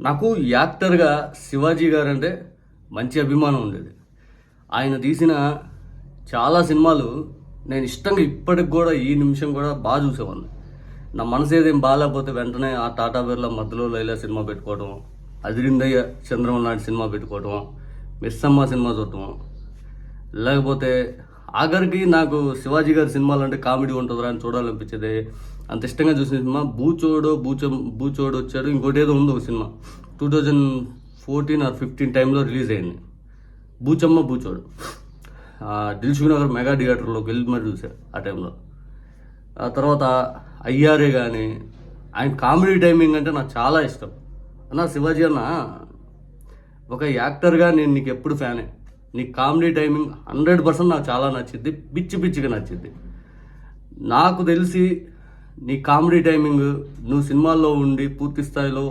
నాకు యాక్టర్గా శివాజీ గారు అంటే మంచి అభిమానం ఉండేది. ఆయన తీసిన చాలా సినిమాలు నేను ఇష్టంగా ఇప్పటికి కూడా ఈ నిమిషం కూడా బాగా చూసేవాడిని. నా మనసు ఏదేం బాగాలేకపోతే వెంటనే ఆ టాటా బిర్లా మధ్యలో లైలా సినిమా పెట్టుకోవడం అదిరిందయ్య చంద్రమణ నాటి సినిమా పెట్టుకోవడం మిస్సమ్మ సినిమా చూడటం. లేకపోతే ఆఖరికి నాకు శివాజీ గారి సినిమాలు అంటే కామెడీ ఉంటుందిరా అని చూడాలనిపించేది. అంత ఇష్టంగా చూసిన సినిమా బూచోడు బూచ బూచోడు వచ్చాడు ఇంకోటి ఏదో ఉంది ఒక cinema. Two thousand fourteen or fifteen టైంలో రిలీజ్ అయింది. బూచమ్మ బూచోడు ఆ, దిల్సుఖ్ నగర్ మెగా థియేటర్లోకి వెళ్ళి మరి చూశారు ఆ టైంలో. ఆ తర్వాత అయ్యారే కానీ ఆయన కామెడీ టైమింగ్ అంటే నాకు చాలా ఇష్టం. అన్న శివాజీ అన్న ఒక యాక్టర్గా నేను నీకు ఎప్పుడు ఫ్యానే. నీ కామెడీ టైమింగ్ హండ్రెడ్ పర్సెంట్ నాకు చాలా నచ్చింది పిచ్చి పిచ్చిగా నచ్చింది. నాకు తెలిసి నీ కామెడీ టైమింగ్ నువ్వు సినిమాల్లో ఉండి పూర్తి స్థాయిలో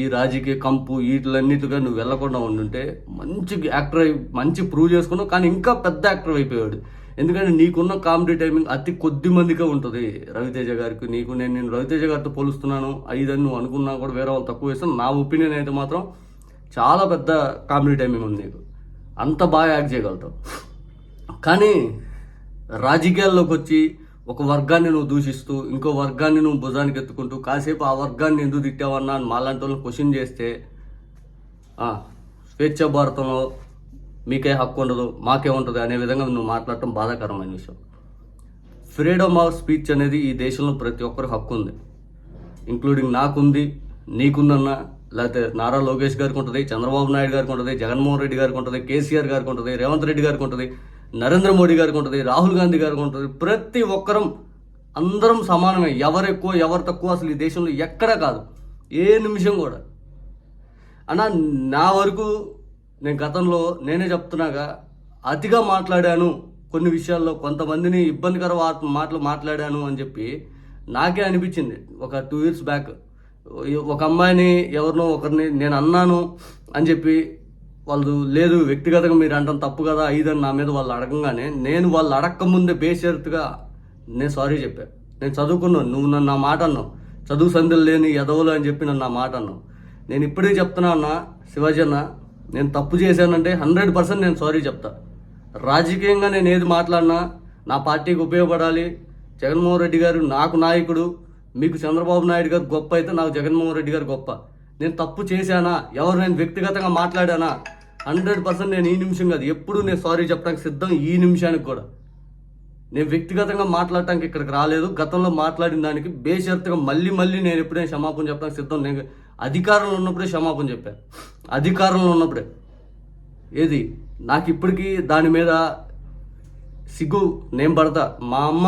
ఈ రాజకీయ కంపు వీటిలన్నిటిగా నువ్వు వెళ్ళకుండా ఉండుంటే మంచి యాక్టర్ అయి మంచి ప్రూవ్ చేసుకున్నావు కానీ ఇంకా పెద్ద యాక్టర్ అయిపోయాడు ఎందుకంటే నీకున్న కామెడీ టైమింగ్ అతి కొద్ది మందికే ఉంటుంది. రవితేజ గారికి నీకు నేను నేను రవితేజ గారితో పోలుస్తున్నాను ఐదని నువ్వు అనుకున్నా కూడా వేరే వాళ్ళు తక్కువ వేస్తాను నా ఒపీనియన్ అయితే మాత్రం చాలా పెద్ద కామెడీ టైమింగ్ ఉంది నీకు. అంత బాగా యాక్ట్ చేయగలుగుతావు. కానీ రాజకీయాల్లోకి వచ్చి ఒక వర్గాన్ని నువ్వు దూషిస్తూ ఇంకో వర్గాన్ని నువ్వు భుజానికి ఎత్తుకుంటూ కాసేపు ఆ వర్గాన్ని ఎందుకు తిట్టావన్నా అని మాలాంటి వాళ్ళని క్వశ్చన్ చేస్తే స్వేచ్ఛ భారతంలో మీకే హక్కు ఉండదు మాకే ఉంటుంది అనే విధంగా నువ్వు మాట్లాడటం బాధాకరమైన విషయం. ఫ్రీడమ్ ఆఫ్ స్పీచ్ అనేది ఈ దేశంలో ప్రతి ఒక్కరికి హక్కు ఉంది. ఇంక్లూడింగ్ నాకుంది నీకుందన్నా లేకపోతే నారా లోకేష్ గారికి ఉంటుంది చంద్రబాబు నాయుడు గారికి ఉంటుంది జగన్మోహన్ రెడ్డి గారికి ఉంటుంది కేసీఆర్ గారికి ఉంటుంది రేవంత్ రెడ్డి గారికి ఉంటుంది నరేంద్ర మోడీ గారికి ఉంటుంది రాహుల్ గాంధీ గారికి ఉంటుంది ప్రతి ఒక్కరం అందరం సమానమే. ఎవరు ఎక్కువ ఎవరు తక్కువ అసలు ఈ దేశంలో ఎక్కడా కాదు. ఏ నిమిషం కూడా. అన్న నా వరకు నేను గతంలో నేనే చెప్తున్నాగా అతిగా మాట్లాడాను కొన్ని విషయాల్లో కొంతమందిని ఇబ్బందికర మాటలు మాట్లాడాను అని చెప్పి నాకే అనిపించింది. ఒక టూ ఇయర్స్ బ్యాక్ ఒక అమ్మాయిని ఎవరినో ఒకరిని నేను అన్నాను అని చెప్పి వాళ్ళు లేదు వ్యక్తిగతంగా మీరు అంటాం తప్పు కదా ఐదని నా మీద వాళ్ళు అడగంగానే నేను వాళ్ళు అడక్క ముందే బేషరతుగా నేను సారీ చెప్పాను నేను చదువుకున్నాను నువ్వు నన్ను నా మాట అన్నావు. చదువు సందులు లేని ఎదవలు అని చెప్పి నన్ను నా మాట అన్నావు. నేను ఇప్పుడే చెప్తున్నా అన్న శివాజీ అన్న నేను తప్పు చేశానంటే హండ్రెడ్ పర్సెంట్ నేను సారీ చెప్తా. రాజకీయంగా నేను ఏది మాట్లాడినా నా పార్టీకి ఉపయోగపడాలి. జగన్మోహన్ రెడ్డి గారు నాకు నాయకుడు. మీకు చంద్రబాబు నాయుడు గారు గొప్ప అయితే నాకు జగన్మోహన్ రెడ్డి గారు గొప్ప. నేను తప్పు చేశానా? ఎవరు నేను వ్యక్తిగతంగా మాట్లాడానా? హండ్రెడ్ పర్సెంట్ నేను ఈ నిమిషం కాదు ఎప్పుడు నేను సారీ చెప్పడానికి సిద్ధం ఈ నిమిషానికి కూడా. నేను వ్యక్తిగతంగా మాట్లాడటానికి ఇక్కడికి రాలేదు. గతంలో మాట్లాడిన దానికి బేషరతుగా మళ్ళీ మళ్ళీ నేను ఎప్పుడైనా క్షమాపణ చెప్పడానికి సిద్ధం నేను అధికారంలో ఉన్నప్పుడే క్షమాపణ చెప్పాను అధికారంలో ఉన్నప్పుడే. ఏది? నాకు ఇప్పటికీ దాని మీద సిగ్గు నేను పడతా. మా అమ్మ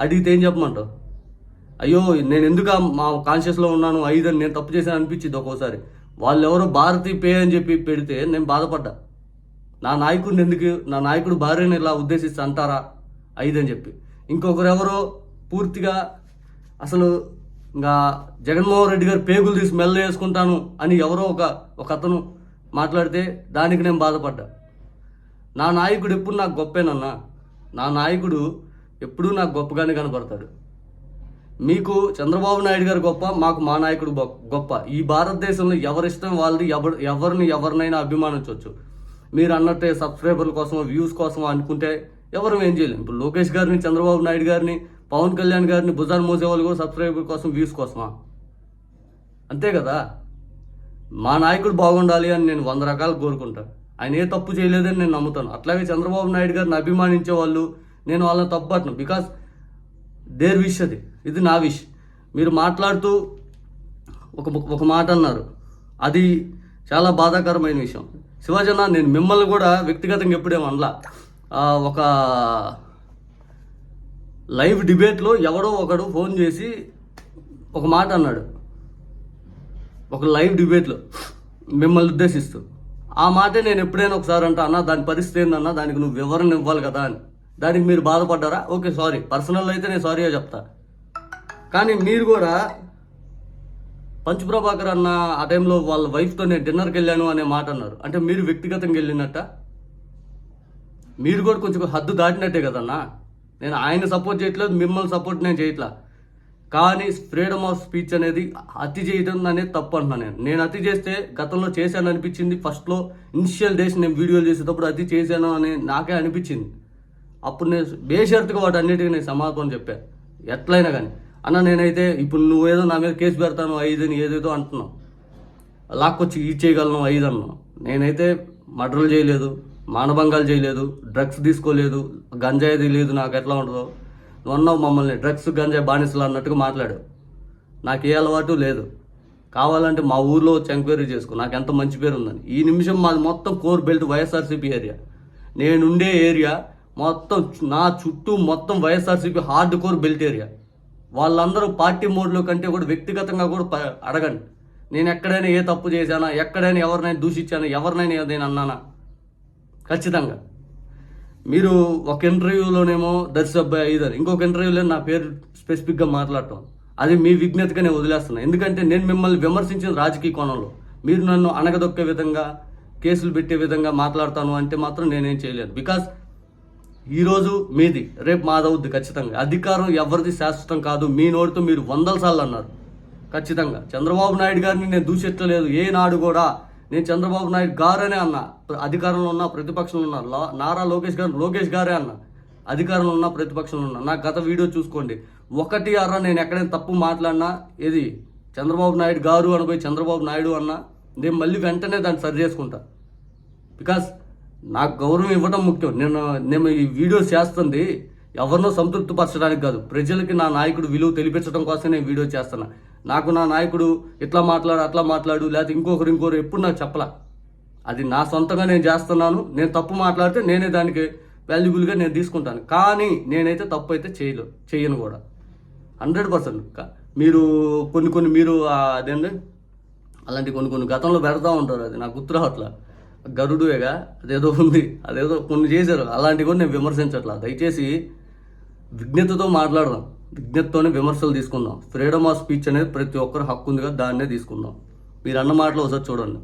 అడిగితే ఏం చెప్పమంటావు? అయ్యో నేను ఎందుకు మా కాన్షియస్లో ఉన్నాను? ఐదు అని నేను తప్పు చేశాను అనిపించింది ఒక్కోసారి. వాళ్ళు ఎవరో భారతీ పే అని చెప్పి పెడితే నేను బాధపడ్డా. నా నాయకుడిని ఎందుకు నా నాయకుడు భార్యని ఇలా ఉద్దేశిస్తే అంటారా? ఐదు అని చెప్పి. ఇంకొకరు ఎవరో పూర్తిగా అసలు ఇంకా జగన్మోహన్ రెడ్డి గారు పేగులు తీసి మెల్ల వేసుకుంటాను అని ఎవరో ఒక ఒక అతను మాట్లాడితే దానికి నేను బాధపడ్డా. నా నాయకుడు ఎప్పుడు నాకు గొప్పేనన్నా? నా నాయకుడు ఎప్పుడూ నాకు గొప్పగానే కనపడతాడు మీకు చంద్రబాబు నాయుడు గారు గొప్ప మాకు మా నాయకుడు గొప్ప. ఈ భారతదేశంలో ఎవరిష్టం వాళ్ళది ఎవరు ఎవరిని ఎవరినైనా అభిమానించవచ్చు మీరు అన్నట్టే సబ్స్క్రైబర్ల కోసం వ్యూస్ కోసం అనుకుంటే ఎవరు ఏం చేయలేం. ఇప్పుడు లోకేష్ గారిని చంద్రబాబు నాయుడు గారిని పవన్ కళ్యాణ్ గారిని భుజాన్ని మోసే వాళ్ళు కూడా సబ్స్క్రైబర్ కోసం వ్యూస్ కోసమా? అంతే కదా? మా నాయకుడు బాగుండాలి అని నేను వంద రకాలు కోరుకుంటాను ఆయన ఏ తప్పు చేయలేదని నేను నమ్ముతాను. అట్లాగే చంద్రబాబు నాయుడు గారిని అభిమానించే వాళ్ళు నేను వాళ్ళని తప్పట్ను బికాస్ దేర్ విష్ అది. ఇది నా విష్. మీరు మాట్లాడుతూ ఒక ఒక మాట అన్నారు. అది చాలా బాధాకరమైన విషయం. శివాజన్న నేను మిమ్మల్ని కూడా వ్యక్తిగతంగా ఎప్పుడేమో అనలా. ఒక లైవ్ డిబేట్లో ఎవడో ఒకడు ఫోన్ చేసి ఒక మాట అన్నాడు. ఒక లైవ్ డిబేట్లో మిమ్మల్ని ఉద్దేశిస్తూ. ఆ మాటే నేను ఎప్పుడైనా ఒకసారి అంటా అన్న దాని పరిస్థితి ఏందన్నా? దానికి నువ్వు వివరణ ఇవ్వాలి కదా అని. దానికి మీరు బాధపడ్డారా? Okay sorry. పర్సనల్ అయితే నేను సారీగా చెప్తా. కానీ మీరు కూడా పంచప్రభాకర్ అన్న ఆ టైంలో వాళ్ళ వైఫ్తో నేను డిన్నర్కి వెళ్ళాను అనే మాట అన్నారు. అంటే మీరు వ్యక్తిగతంగా వెళ్ళినట్ట? మీరు కూడా కొంచెం హద్దు దాటినట్టే కదన్నా. నేను ఆయన సపోర్ట్ చేయట్లేదు మిమ్మల్ని సపోర్ట్ నేను చేయట్లా. కానీ ఫ్రీడమ్ ఆఫ్ స్పీచ్ అనేది అతి చేయడం అనేది తప్పు అంటున్నాను నేను. నేను అతి చేస్తే గతంలో చేశాను అనిపించింది. ఫస్ట్లో ఇనిషియల్ డేస్ నేను వీడియోలు చేసేటప్పుడు అతి చేశాను అని నాకే అనిపించింది. అప్పుడు నేను బేషరతుగా వాటి అన్నిటికీ నేను సమాధానం చెప్పాను ఎట్లయినా కానీ అన్న నేనైతే ఇప్పుడు నువ్వేదో నా మీద కేసు పెడతాను ఐదని ఏదేదో అంటున్నావు. లాక్కొచ్చి ఈ చేయగలను ఐదు అన్నావు నేనైతే మర్డర్లు చేయలేదు మానభంగాలు చేయలేదు డ్రగ్స్ తీసుకోలేదు గంజాయి లేదు నాకు ఎట్లా ఉంటుందో. నువ్వు అన్నావు మమ్మల్ని డ్రగ్స్ గంజాయి బానిసలు అన్నట్టుగా మాట్లాడు నాకు ఏ అలవాటు లేదు. కావాలంటే మా ఊర్లో వచ్చి ఎంక్వైరీ చేసుకో. నాకు ఎంత మంచి పేరు ఉందని. ఈ నిమిషం మాది మొత్తం కోర్ బెల్ట్ వైఎస్ఆర్సీపీ ఏరియా. నేనుండే ఏరియా మొత్తం నా చుట్టూ మొత్తం YSRCP hard core belt area వాళ్ళందరూ పార్టీ మోడ్లో కంటే కూడా వ్యక్తిగతంగా కూడా ప- అడగండి. నేను ఎక్కడైనా ఏ తప్పు చేశానా ఎక్కడైనా ఎవరినైనా దూషించానా ఎవరినైనా ఏదైనా అన్నానా? ఖచ్చితంగా. మీరు ఒక ఇంటర్వ్యూలోనేమో దర్శి అబ్బాయి ఇంకొక ఇంటర్వ్యూలో నా పేరు స్పెసిఫిక్గా మాట్లాడటం. అది మీ విజ్ఞతగా నేను వదిలేస్తున్నాను ఎందుకంటే నేను మిమ్మల్ని విమర్శించిన రాజకీయ కోణంలో. మీరు నన్ను అణగదొక్కే విధంగా కేసులు పెట్టే విధంగా మాట్లాడతాను అంటే మాత్రం నేనేం చేయలేను. బికాస్ ఈరోజు మీది రేపు మాదవుద్ది ఖచ్చితంగా. అధికారం ఎవరిది శాశ్వతం కాదు మీ నోటితో మీరు వందల సార్లు అన్నారు. ఖచ్చితంగా. చంద్రబాబు నాయుడు గారిని నేను దూషించలేదు ఏ నాడు కూడా. నేను చంద్రబాబు నాయుడు గారనే అన్నా. అధికారంలో ఉన్న ప్రతిపక్షంలో ఉన్న. నారా లోకేష్ గారు లోకేష్ గారే అన్న. అధికారంలో ఉన్న ప్రతిపక్షంలో ఉన్న. నా గత వీడియో చూసుకోండి. ఒకటి అర్ర నేను ఎక్కడైనా తప్పు మాట్లాడినా ఏది? చంద్రబాబు నాయుడు గారు అనుకో చంద్రబాబు నాయుడు అన్నా నేను మళ్ళీ వెంటనే దాన్ని సరి చేసుకుంటా. బికాస్ నాకు గౌరవం ఇవ్వడం ముఖ్యం. నేను నేను ఈ వీడియోస్ చేస్తుంది ఎవరినో సంతృప్తిపరచడానికి కాదు. ప్రజలకి నా నాయకుడు విలువ తెలిపించడం కోసం నేను వీడియో చేస్తున్నా. నాకు నా నాయకుడు ఇట్లా మాట్లాడు అట్లా మాట్లాడు లేకపోతే ఇంకొకరు ఇంకొకరు ఎప్పుడు నాకు చెప్పలా. అది నా సొంతంగా నేను చేస్తున్నాను. నేను తప్పు మాట్లాడితే నేనే దానికి వాల్యుబుల్గా నేను తీసుకుంటాను. కానీ నేనైతే తప్పు అయితే చేయలేదు చేయను కూడా. Hundred percent. మీరు కొన్ని కొన్ని మీరు అదేంటి అలాంటి కొన్ని కొన్ని గతంలో పెడతా ఉంటారు అది. నాకు గుర్తు గరుడువేగా? అదేదో ఉంది. అదేదో కొన్ని చేశారు. అలాంటివి కూడా నేను విమర్శించట్లా. దయచేసి విజ్ఞతతో మాట్లాడదాం. విజ్ఞతతోనే విమర్శలు తీసుకుందాం. ఫ్రీడమ్ ఆఫ్ స్పీచ్ అనేది ప్రతి ఒక్కరు హక్కు ఉందిగా దాన్నే తీసుకుందాం. మీరు అన్న మాటలు ఒకసారి చూడండి.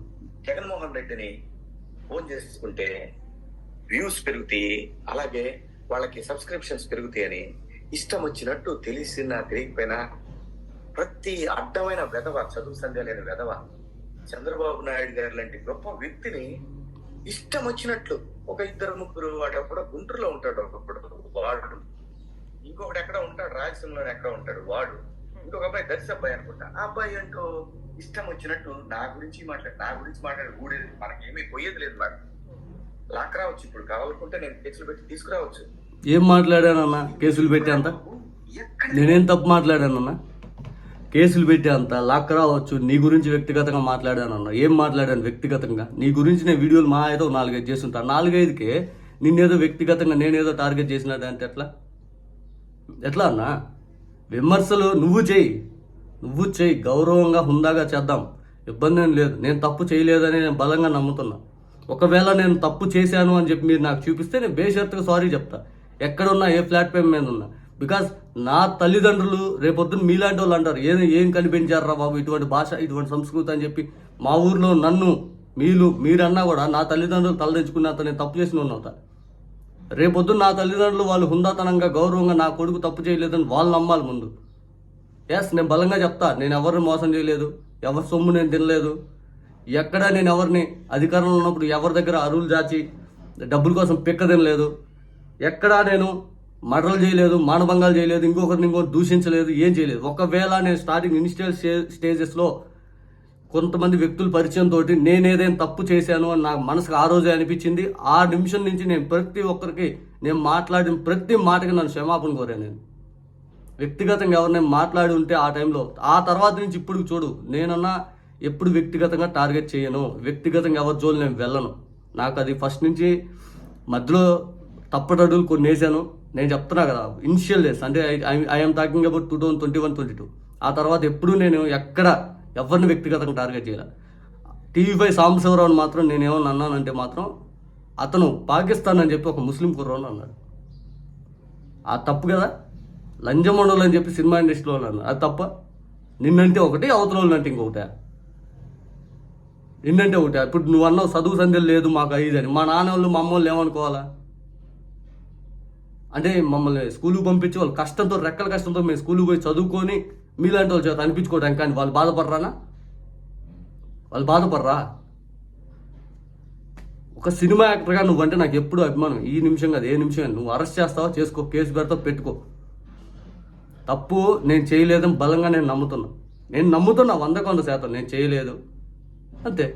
జగన్మోహన్ రెడ్డిని ఫోన్ చేసుకుంటే వ్యూస్ పెరుగుతాయి. అలాగే వాళ్ళకి సబ్స్క్రిప్షన్స్ పెరుగుతాయి అని ఇష్టం వచ్చినట్టు తెలిసినా తెలియకపోయినా ప్రతి అడ్డమైన వెధవ చదువు సంధ్య లేని వెధవ చంద్రబాబు నాయుడు గారి లాంటి గొప్ప వ్యక్తిని ఇష్టం వచ్చినట్లు ఒక ఇద్దరు ముగ్గురు వాడు కూడా గుంటూరులో ఉంటాడు ఒకప్పుడు. వాడు. ఇంకొకటి ఎక్కడ ఉంటాడు? రాయలసీమలో ఎక్కడ ఉంటాడు? వాడు. ఇంకొక అబ్బాయి దర్శి అబ్బాయి అనుకుంటా. ఆ అబ్బాయి అంటూ ఇష్టం వచ్చినట్టు నా గురించి మాట్లాడు నా గురించి మాట్లాడి ఊడేది మనకేమీ పోయేది లేదు నాకు లాక్ రావచ్చు. ఇప్పుడు కావాలనుకుంటే నేను కేసులు పెట్టి తీసుకురావచ్చు. ఏం మాట్లాడానన్నా కేసులు పెట్టే అంత? ఎక్కడ నేనేం తప్పు మాట్లాడానన్నా కేసులు పెట్టేంత లాక్ రావచ్చు. నీ గురించి వ్యక్తిగతంగా మాట్లాడాను అన్న. ఏం మాట్లాడాను వ్యక్తిగతంగా? నీ గురించి నేను వీడియోలు మా ఏదో నాలుగైదు చేస్తుంటా. నాలుగైదుకే నిన్నేదో వ్యక్తిగతంగా నేనేదో టార్గెట్ చేసినట్టు అంటే ఎట్లా? ఎట్లా అన్న? విమర్శలు నువ్వు చేయి. నువ్వు చేయి. గౌరవంగా హుందాగా చేద్దాం. ఇబ్బంది ఏం లేదు. నేను తప్పు చేయలేదని నేను బలంగా నమ్ముతున్నా. ఒకవేళ నేను తప్పు చేశాను అని చెప్పి మీరు నాకు చూపిస్తే నేను బేషరత్గా సారీ చెప్తా. ఎక్కడున్నా ఏ ప్లాట్ఫామ్ మీద ఉన్నా. బికాస్ నా తల్లిదండ్రులు రేపొద్దున మీలాంటి వాళ్ళు అంటారు ఏం ఏం కనిపించారా బాబు? ఇటువంటి భాష ఇటువంటి సంస్కృతి అని చెప్పి మా ఊర్లో నన్ను మీరు మీరన్నా కూడా నా తల్లిదండ్రులు తలదించుకున్నంత నేను తప్పు చేసిన అవుతా. రేపొద్దున నా తల్లిదండ్రులు వాళ్ళు హుందాతనంగా గౌరవంగా నా కొడుకు తప్పు చేయలేదని వాళ్ళు నమ్మాలి ముందు. ఎస్ నేను బలంగా చెప్తా నేను ఎవరిని మోసం చేయలేదు ఎవరి సొమ్ము నేను తినలేదు. ఎక్కడ నేను ఎవరిని అధికారంలో ఉన్నప్పుడు ఎవరి దగ్గర అరువులు దాచి డబ్బుల కోసం పిక్క తినలేదు. ఎక్కడా నేను మర్డర్లు చేయలేదు మానభంగాలు చేయలేదు ఇంకొకరిని ఇంకొకరు దూషించలేదు ఏం చేయలేదు. ఒకవేళ నేను స్టార్టింగ్ ఇనిషియల్ స్టే స్టేజెస్లో కొంతమంది వ్యక్తుల పరిచయం తోటి నేనేదైనా తప్పు చేశాను అని నాకు మనసుకు ఆ రోజే అనిపించింది. ఆ నిమిషం నుంచి నేను ప్రతి ఒక్కరికి నేను మాట్లాడిన ప్రతి మాటకి నన్ను క్షమాపణ కోరాను నేను. వ్యక్తిగతంగా ఎవరినైనా మాట్లాడి ఉంటే ఆ టైంలో ఆ తర్వాత నుంచి ఇప్పుడు చూడు నేనన్నా ఎప్పుడు వ్యక్తిగతంగా టార్గెట్ చేయను. వ్యక్తిగతంగా ఎవరి జోలు నేను వెళ్ళను. నాకు అది ఫస్ట్ నుంచి మధ్యలో తప్పటడుగులు కొన్ని వేసాను నేను చెప్తున్నా కదా ఇనిషియల్ డేస్ అంటే I'm talking about two thousand twenty one twenty two ఆ తర్వాత ఎప్పుడు నేను ఎక్కడ ఎవరిని వ్యక్తిగతంగా టార్గెట్ చేయాలి. టీవీ ఫైవ్ సాంబశివరావుని మాత్రం నేనేమన్నా అన్నానంటే మాత్రం అతను పాకిస్తాన్ అని చెప్పి ఒక ముస్లిం కుర్రోని అన్నాడు. ఆ తప్పు కదా? లంజమండలు అని చెప్పి సినిమా ఇండస్ట్రీలో అన్నారు. అది తప్ప నిన్నంటే ఒకటి అవతల వాళ్ళంటే ఇంకొకటే. నిన్నంటే ఒకటే. ఇప్పుడు నువ్వు అన్నావు చదువు సంధ్యలు లేదు మాకు ఐదు అని. మా నాన్న వాళ్ళు మా అమ్మ వాళ్ళు ఏమనుకోవాలా? అంటే మమ్మల్ని స్కూల్కి పంపించి వాళ్ళు కష్టంతో రెక్కల కష్టంతో మేము స్కూల్కి పోయి చదువుకొని మీలాంటి వాళ్ళ చేత అనిపించుకోవడానికి కానీ వాళ్ళు బాధపడరానా? వాళ్ళు బాధపడరా? ఒక సినిమా యాక్టర్గా నువ్వంటే నాకు ఎప్పుడు అభిమానం. ఈ నిమిషం కాదు ఏ నిమిషం కాదు. నువ్వు అరెస్ట్ చేస్తావా? చేసుకో. కేసు పెడతావు? పెట్టుకో. తప్పు నేను చేయలేదని బలంగా నేను నమ్ముతున్నా. నేను నమ్ముతున్నా వంద కొంత శాతం. నేను చేయలేదు. అంతే.